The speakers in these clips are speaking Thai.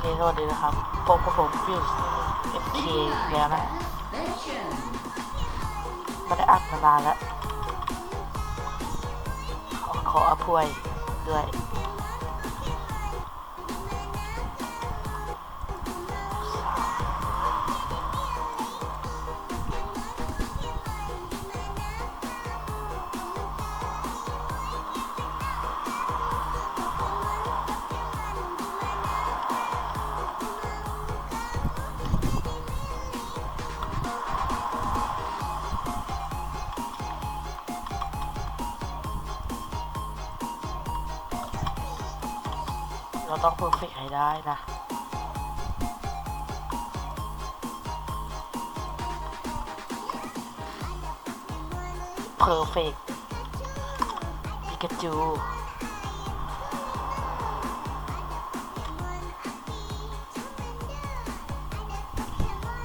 เคสวัสดีนะครับพบกับผมฟิวส์เอฟเคแล้วนะไม่ได้อัดมานานแล้ว ขออภัยด้วย เราต้องเพอร์เฟกให้ได้นะเพอร์เฟกปิกาจู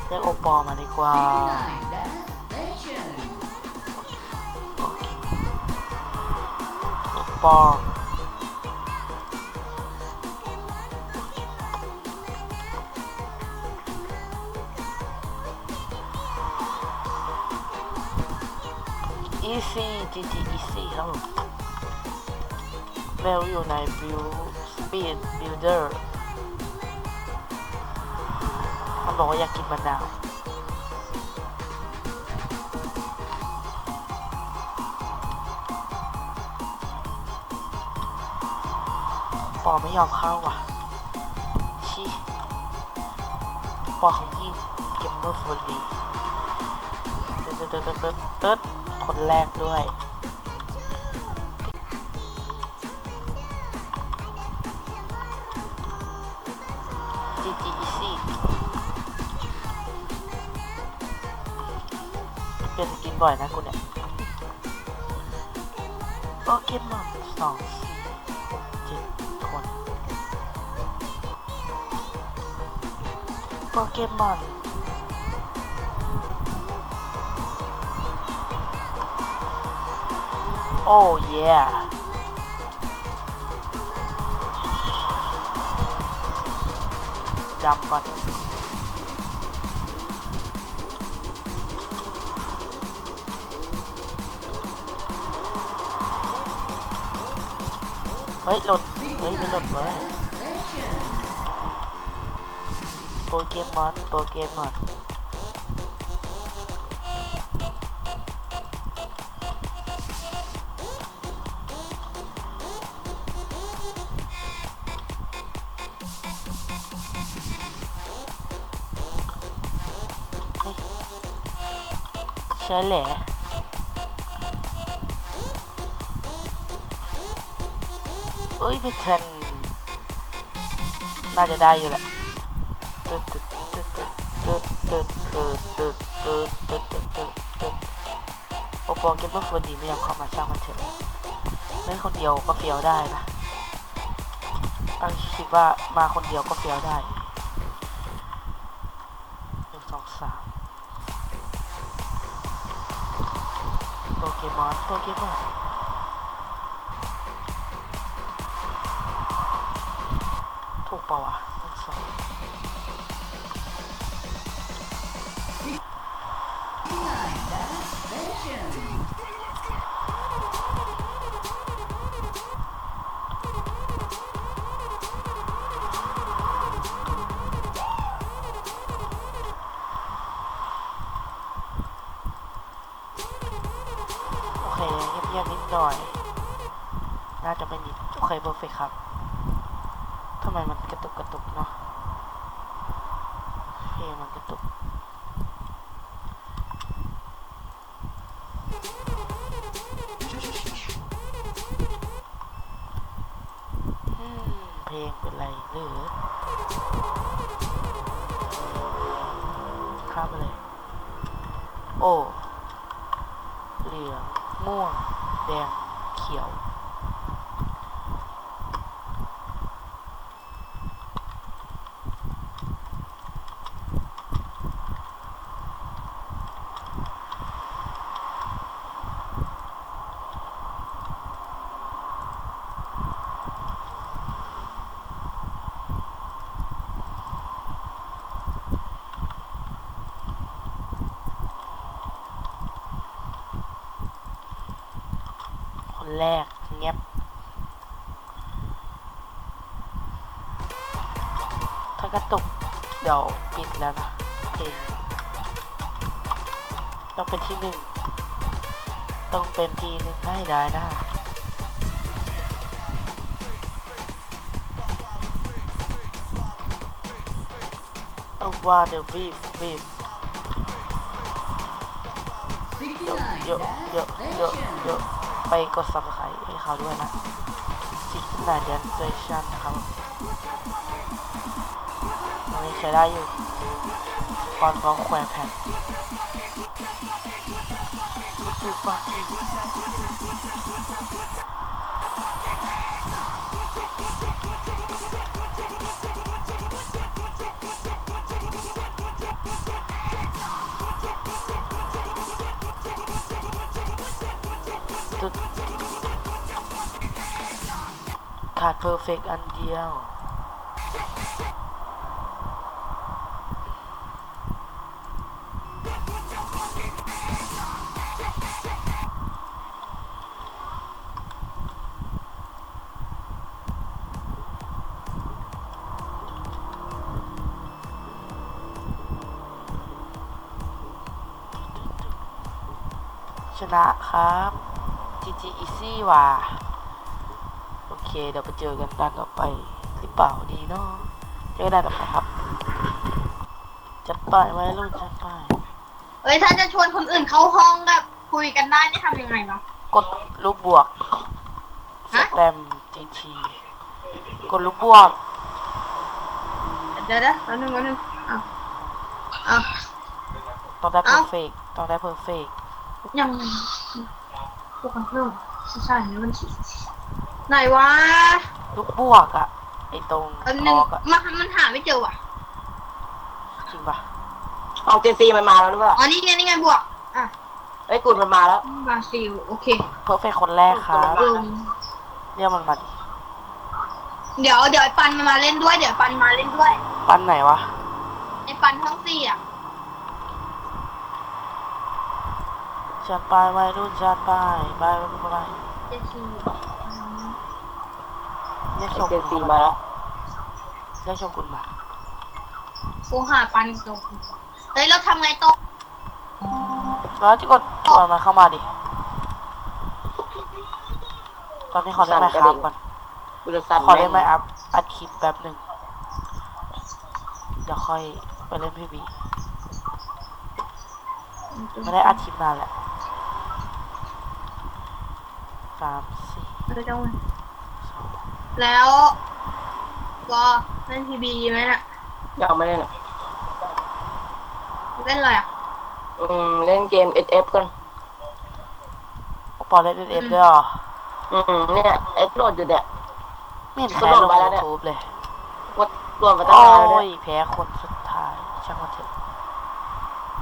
เรียกโอปอลมาดีกว่าโอเคโอปอ easy GG easy ครับผมเร็วอยู่ใน build speed builder มันบอกว่าอยากกินมะนาวปอไม่ยอมเข้าว่ะชี้ปอเขายิงเก็บเมื่อฟูลีตึ๊ดเตึ๊ดเตึ๊ดเตึ๊ดตึ๊ด คนแรกด้วย จีจีอีซี่เปลี่ยนสกินบ่อยนะกูเนี่ยโปเกมอนสองสี่เจ็ดคนโปเกมอน Oh yeah. Đâm con. Ấy lột, ấy cái lột mới. Pokemon, Pokemon. ใช่แหละเอ้ยไม่ทันน่าจะได้อยู่แหละตึ๊ดตึ๊ดตึ๊ดตึ๊ดตึ๊ดตึ๊ดตึ๊ดตึ๊ดตึ๊ดตึ๊ดตึ๊ดตึ๊ดโอปอเกมเมอร์ฟูดีไม่ยอมเข้ามาช่างมันเถอะเล่นคนเดียวก็เฟี้ยวได้นะอันคิดว่ามาคนเดียวก็เฟี้ยวได้ โปเกมอนโปเกมอนถูกเปล่าวะหนึ่งสอง หน่อย น่าจะไม่นิดโอเคเพอร์เฟกครับทำไมมันกระตุกกระตุกเนาะโอเคมันกระตุกเพลงเป็นไรหรือข้ามไปเลย โอ้เหลืองม่วง แดงเขียว อ แรกเงียบถ้ากระตุกเดี๋ยวปิดแล้วนะเพลงต้องเป็นที่หนึ่งต้องเป็นที่หนึ่งให้ได้นะเอาว่าเดี๋ยวบีบบีบเยอะเยอะเยอะเยอะเยอะ ไปกด subscribe ให้เขาด้วยนะจิกนาเดียนเซชันนะครับมันนี้ใช้ได้อยู่ตอนเขาแขวนแผ่นดูฟัง ขาดเพอร์เฟกอันเดียว ชนะครับ GG Easy ว่ะ เคเดี๋ยวไปเจอกันด้านต่อไปหรือเปล่าดีเนาะเจอกันด้านต่อไปครับจัดไปไว้รุ่นจัดไปเอ้ยถ้าจะชวนคนอื่นเข้าห้องแบบคุยกันได้นี่ทำยังไงเนาะ กดรูปบวกสฮะ แตม GT กดรูปบวกเดี๋ยวเดี๋ยวแป๊บนึงแป๊บนึงอ้าวอ้าว ต้องได้เพเอ้าอร์เฟกต้องได้เพอร์เฟกยังพวกมันเพิ่มใช่ๆมัน ไหนวะรูปบวกอะไอตรงอันทนึงอกอะมันมันหาไม่เจอว่ะจริงปะเอาเจนซีมันมาแล้วหรือเปล่าอ๋อนี่ไงนี่ไงบวกอะเอ้ยกูดมันมาแล้วบราซิลโอเคเพอร์เฟกคนแรกครับอืมเรียกมันมาดิเดี๋ยวเดี๋ยวไอ้ปันมาเล่นด้วยเดี๋ยวปันมาเล่นด้วยปั้นไหนวะไอ้ปันทั้งสี่อะจัดไปไว้รุ่นจัดไปไปไปไปไป เจนซี เรียกโชเจกุนนซีมามาแล้วเรียกโชกุนมากูหาปันตรงเฮ้ยเราทำไงต่อแล้วที่กดชวนมันเข้ามาดิ ตอนนี้ขอเล่นไมค์ครับก่อนกูจะสั่นขอเล่นไมค์อัพอัดคลิปแป๊บหนึ่งเดี๋ยวค่อยไปเล่นพีบีไม่ได้อัดคลิปนานแหละสามสี่เออจังเลยสอง แล้ววอเล่นทีบีไหมน่ะยังไม่เล่นอะเล่นอะไรอะอืมเล่นเกม SF กันโอปอลเล่นเอฟด้วยเหรออืมเนี่ยเอฟโหลดอยู่เนี่ย ไม่เห็นแพ้ลงไปแล้วยูเนี่ยทูบเลยกดรวมมาตั้งโอ้นานแล้วเนี่ยยแพ้คนสุดท้าย ช่างมันเถอะ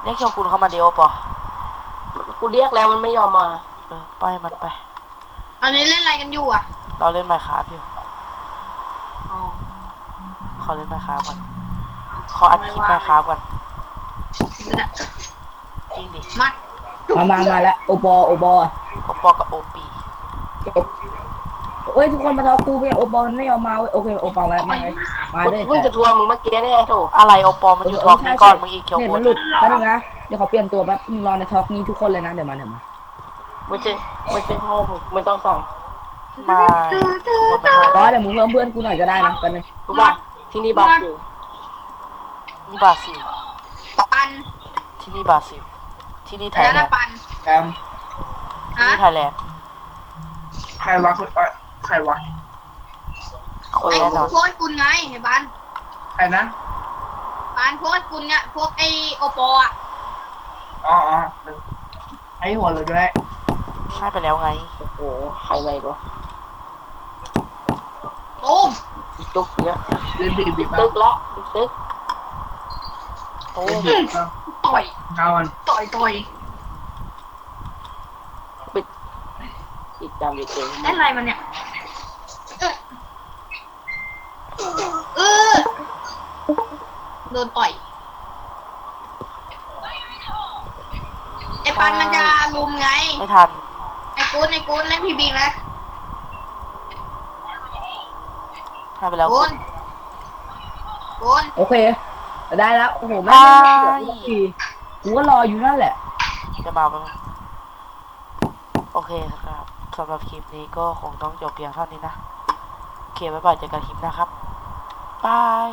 เรียกโชกุนเข้ามาเดียวปอกูเรียกแล้วมันไม่ยอมมา เออไปมันไปอันนี้เล่นอะไรกันอยู่อะ เราเล่นไมค์ครับอยู่อ๋อข อเล่นไมค์ครับก่อนขออัดคลิปไมค์ครับก่อนจริงดิมัดมามามาแล้วโอปอโอปอโอปอกับโอปีเอ้ยทุกคนมาทอกูไปโอปอมันไม่ยอมมาเว้ยโอเคโอปอมามาเลยมาเลยเพิ่งจะทวงมึงเมื่อกี้เนี่ยไอ้โถอะไรโอปอมันอยู่ทอกนี้ก่อนมึงอีกเขียวเน็ตบมันนหลุดแป๊บนึงนะเดี๋ยวขอเปลี่ยนตัวแป๊บมึงรอในทอกนี้ทุกคนเลยนะเดี๋ยวมาเดี๋ยวมาไม่ใช่ไม่ใช่พ่อมึงไม่ต้องส่องมาคนมารอเดี๋ยวมึงเพิ่มเพื่อนกูหน่อยก็ได้นะแป๊บนึงรู้ป่ะ ที่นี่บาซิลนี่บราซิลปันที่นี่บราซิลที่นี่ไทยแล้วแลนะนด์ปันแอมที่ฮะนี่ไทยแลนด์ใครวะใครวะคนไอ้แน่นอนพวกกุลไงไอ้ปันใครนะปันพวกกุลเนี่ยพวกไอโอปออะอ๋ออ๋อไอหัวเลยก็ได้ให้ไปแล้วไง โอ้โห ใครไวกว่าตู มจุกเนี่ยเล่นบีบีตึกละตึกโอ้ต่อยเก้าวันต่อยต่อยติดจำอยู่เองเล่นอะไรมันเนี่ยเออโดนต่อยไอ้ปันมันจะลุมไงไม่ทันไอ้กูนไอ้กูนเล่นพีบีไหม ให้ไปแล้วกูนกูนโอเคได้แล้วโอ้โหแม่งไม่ได้เกิดสักทีกูก็รออยู่นั่นแหละ จะมาไหมโอเคครับสำหรับคลิปนี้ก็คงต้องจบเพียงเท่านี้นะ โอเคบ๊ายบายเจอกันคลิปหนะครับบาย